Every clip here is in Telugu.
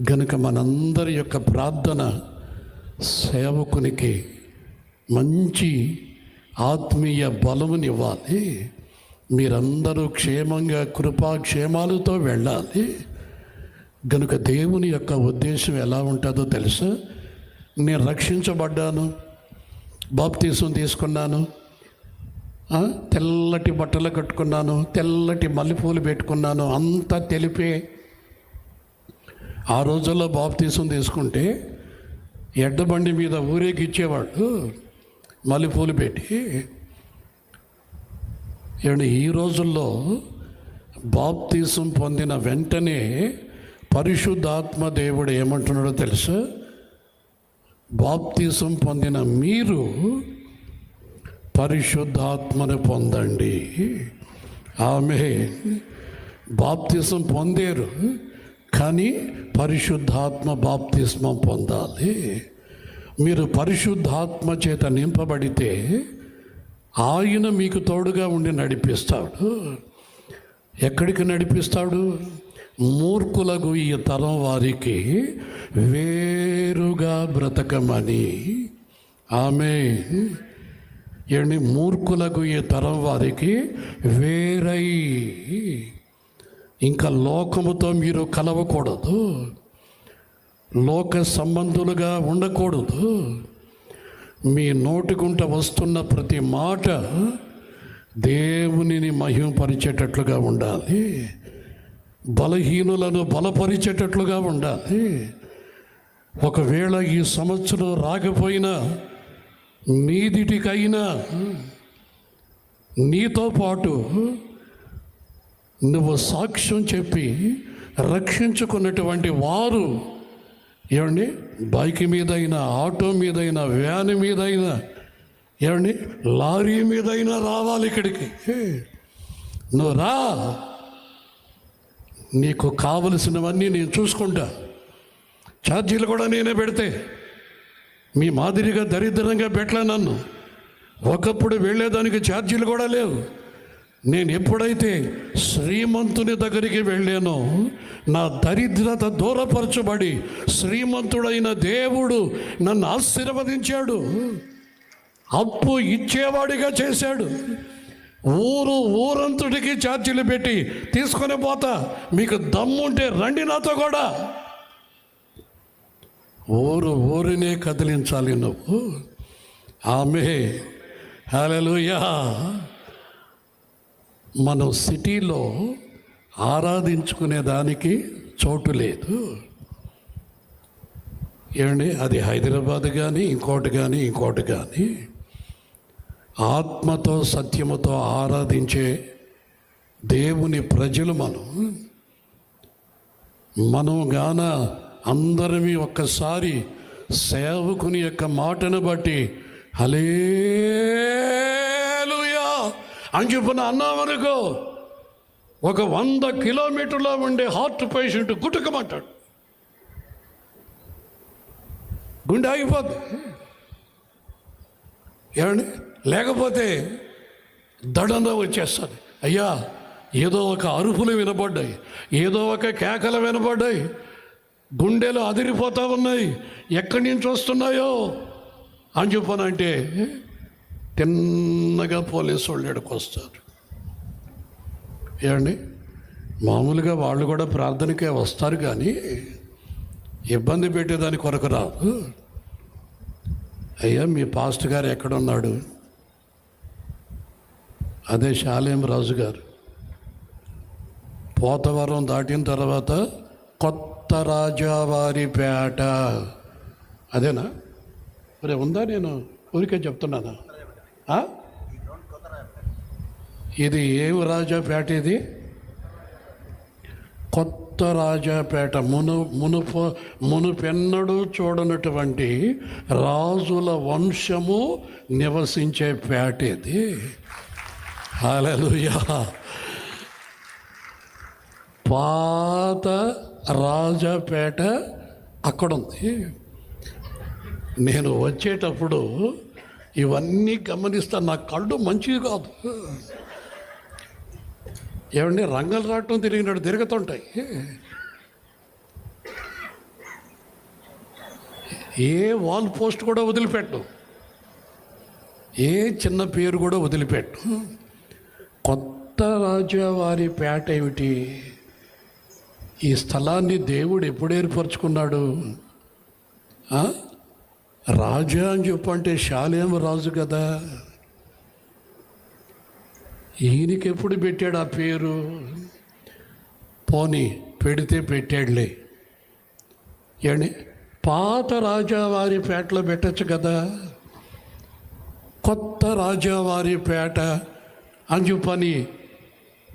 గనుక మనందరి యొక్క ప్రార్థన సేవకునికి మంచి ఆత్మీయ బలమునివ్వాలి మీరందరూ క్షేమంగా కృపాక్షేమాలతో వెళ్ళాలి. గనుక దేవుని యొక్క ఉద్దేశం ఎలా ఉంటుందో తెలుసా? నేను రక్షించబడ్డాను బాప్తీసం తీసుకున్నాను తెల్లటి బట్టలు కట్టుకున్నాను తెల్లటి మల్లెపూలు పెట్టుకున్నాను అంతా తెలిపే ఆ రోజుల్లో బాప్తీసం తీసుకుంటే ఎడ్డబండి మీద ఊరేగిచ్చేవాళ్ళు మల్లెపూలు పెట్టి. ఏమండి ఈ రోజుల్లో బాప్తీసం పొందిన వెంటనే పరిశుద్ధాత్మ దేవుడు ఏమంటున్నాడో తెలుసు? బాప్తీసం పొందిన మీరు పరిశుద్ధాత్మను పొందండి. ఆమె బాప్తీసం పొందేరు. కానీ పరిశుద్ధాత్మ బాప్తిస్మం పొందాలి. మీరు పరిశుద్ధాత్మ చేత నింపబడితే ఆయన మీకు తోడుగా ఉండి నడిపిస్తాడు. ఎక్కడికి నడిపిస్తాడు? మూర్ఖులకు ఈ తరం వారికి వేరుగా బ్రతకమని. ఆమె ఏంటి మూర్ఖులకు ఈ తరం వారికి వేరై ఇంకా లోకముతో మీరు కలవకూడదు. లోక సంబంధులుగా ఉండకూడదు. మీ నోటికుంట వస్తున్న ప్రతి మాట దేవునిని మహిమపరిచేటట్లుగా ఉండాలి. బలహీనులను బలపరిచేటట్లుగా ఉండాలి. ఒకవేళ ఈ సంవత్సరం రాకపోయినా నీదిటికైనా నీతో పాటు నువ్వు సాక్ష్యం చెప్పి రక్షించుకున్నటువంటి వారు ఏమండి బైక్ మీదైనా ఆటో మీదైనా వ్యాన్ మీదైనా ఏమండి లారీ మీదైనా రావాలి ఇక్కడికి. నువ్వు రా. నీకు కావలసినవన్నీ నేను చూసుకుంటా. ఛార్జీలు కూడా నేనే పెడితే. మీ మాదిరిగా దరిద్రంగా పెట్టలే నన్ను. ఒకప్పుడు వెళ్ళేదానికి ఛార్జీలు కూడా లేవు. నేను ఎప్పుడైతే శ్రీమంతుని దగ్గరికి వెళ్ళానో నా దరిద్రత దూరపరచబడి శ్రీమంతుడైన దేవుడు నన్ను ఆశీర్వదించాడు. అప్పు ఇచ్చేవాడిగా చేశాడు. ఊరు ఊరంతుడికి ఛార్జీలు పెట్టి తీసుకొని పోతా. మీకు దమ్ముంటే రండి నాతో కూడా. ఊరు ఊరినే కదిలించాలి నువ్వు. ఆమె హలో మనం సిటీలో ఆరాధించుకునే దానికి చోటు లేదు. ఏమండి? అది హైదరాబాద్ కానీ ఇంకోటి కానీ ఇంకోటి కానీ ఆత్మతో సత్యముతో ఆరాధించే దేవుని ప్రజలు మనం. మనం గాన అందరమీ ఒక్కసారి సేవకుని యొక్క మాటను బట్టి హలే అని అన్నామనుకో ఒక వంద కిలోమీటర్లో ఉండే హార్ట్ పేషెంట్ గుట్టుకమంటాడు గుండె ఆగిపోద్ది. ఏమండి? లేకపోతే దడన వచ్చేస్తుంది. అయ్యా ఏదో ఒక అరుపులు వినపడ్డాయి ఏదో ఒక కేకలు వినపడ్డాయి గుండెలు అదిరిపోతా ఉన్నాయి ఎక్కడి నుంచి వస్తున్నాయో అని చెప్పనంటే తిన్నగా పోలీసు వాళ్ళు ఎడుకొస్తారు ఏమండి? మామూలుగా వాళ్ళు కూడా ప్రార్థనకే వస్తారు కానీ ఇబ్బంది పెట్టేదాని కొరకు రాదు. అయ్యా మీ పాస్ట్ గారు ఎక్కడున్నాడు? అదే శాలేం రాజు గారు. పోతవరం దాటిన తర్వాత కొత్త రాజావారిపేట అదేనా? మరి ఉందా నేను? ఊరికే చెప్తున్నానా? ఇది ఏం రాజాపేట ఇది? కొత్త రాజాపేట. మును మునుపు మునుపెన్నడూ చూడనటువంటి రాజుల వంశము నివసించే పేట ఇది. హాలూయా పాత రాజాపేట అక్కడ ఉంది నేను వచ్చేటప్పుడు ఇవన్నీ గమనిస్తా. నా కళ్ళు మంచివి కాదు. ఏమండి రంగలు రావటం తిరిగినట్టు తిరుగుతుంటాయి. ఏ వాల్ పోస్ట్ కూడా వదిలిపెట్టు. ఏ చిన్న పేరు కూడా వదిలిపెట్టు. కొత్త రాజావారి పేట ఏమిటి? ఈ స్థలాన్ని దేవుడు ఎప్పుడు ఏర్పరచుకున్నాడు? రాజా అని చెప్పంటే శాలేం రాజు కదా. ఈయనకి ఎప్పుడు పెట్టాడు ఆ పేరు? పోనీ పెడితే పెట్టాడులే. ఏమండి పాత రాజావారి పేటలో పెట్టచ్చు కదా. కొత్త రాజావారి పేట అని చెప్పని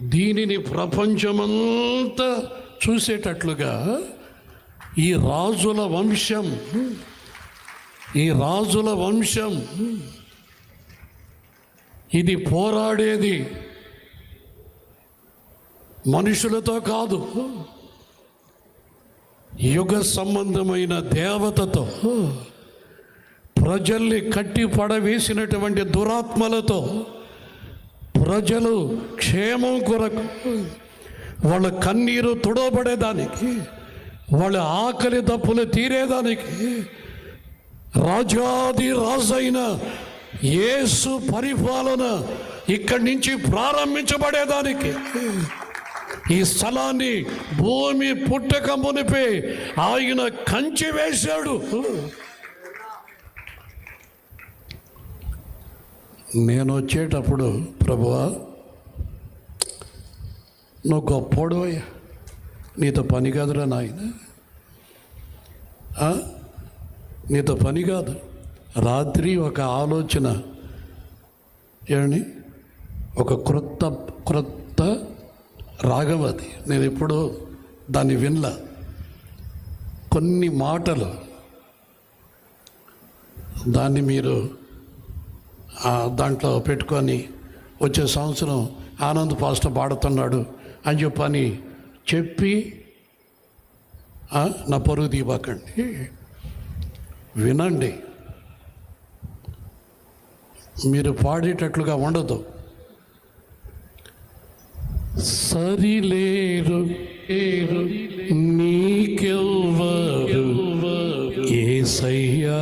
దీనిని ప్రపంచమంతా చూసేటట్లుగా ఈ రాజుల వంశం ఈ రాజుల వంశం. ఇది పోరాడేది మనుషులతో కాదు. యుగ సంబంధమైన దేవతతో ప్రజల్ని కట్టి పడవేసినటువంటి దురాత్మలతో ప్రజలు క్షేమం కొరకు వాళ్ళ కన్నీరు తుడబడేదానికి వాళ్ళ ఆకలి తప్పులు తీరేదానికి రాజాది రాజైన యేసు పరిపాలన ఇక్కడి నుంచి ప్రారంభించబడేదానికి. ఈ స్థలాన్ని భూమి పుట్టక మునిపే ఆయన కంచి వేశాడు. నేను వచ్చేటప్పుడు ప్రభువా నువ్వు గొప్పోడు నీతో పని కాదురా నాయన. నీతో పని కాదు. రాత్రి ఒక ఆలోచన. ఏమని ఒక క్రొత్త క్రొత్త రాగం అది. నేను ఎప్పుడూ దాన్ని వినలా. కొన్ని మాటలు దాన్ని మీరు దాంట్లో పెట్టుకొని వచ్చే సంవత్సరం ఆనంద్ పాస్టర్ పాడుతున్నాడు అని చెప్పని చెప్పి నా పరుగు తీయబాకండి. వినండి. మీరు పాడేటట్లుగా ఉండదు సరిలేరు ఏరు నీకెవ్వరు ఏసయ్యా.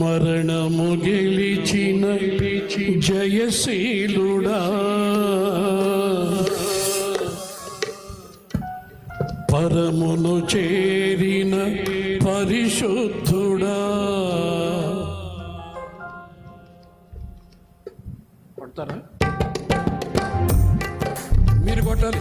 మరణము గెలిచిన జయశీలుడా. పరమును చేరిన పరిశుద్ధుడా. కొడతారా? మీరు కొట్టాలి.